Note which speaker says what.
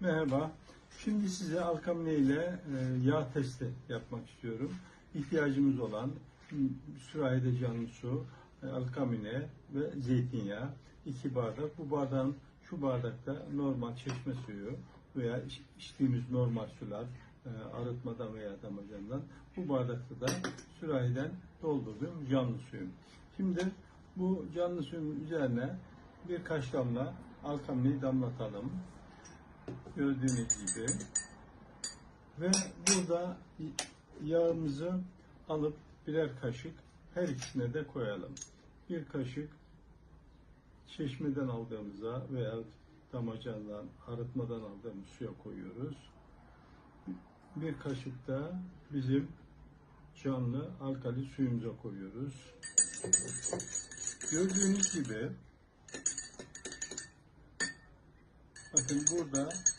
Speaker 1: Merhaba. Şimdi size alkamine ile e, yağ testi yapmak istiyorum. İhtiyacımız olan m, sürahide canlı su, e, alkamine ve zeytinyağı. iki bardak. Bu bardağın şu bardakta normal çeşme suyu veya iç- içtiğimiz normal sular e, arıtmadan veya damacandan. Bu bardakta da sürahiden doldurduğum canlı suyum. Şimdi bu canlı suyun üzerine birkaç damla alkamineyi damlatalım gördüğünüz gibi ve burada yağımızı alıp birer kaşık her ikisine de koyalım. Bir kaşık çeşmeden aldığımıza veya damacandan, arıtmadan aldığımız suya koyuyoruz. Bir kaşık da bizim canlı alkali suyumuza koyuyoruz. Gördüğünüz gibi bakın burada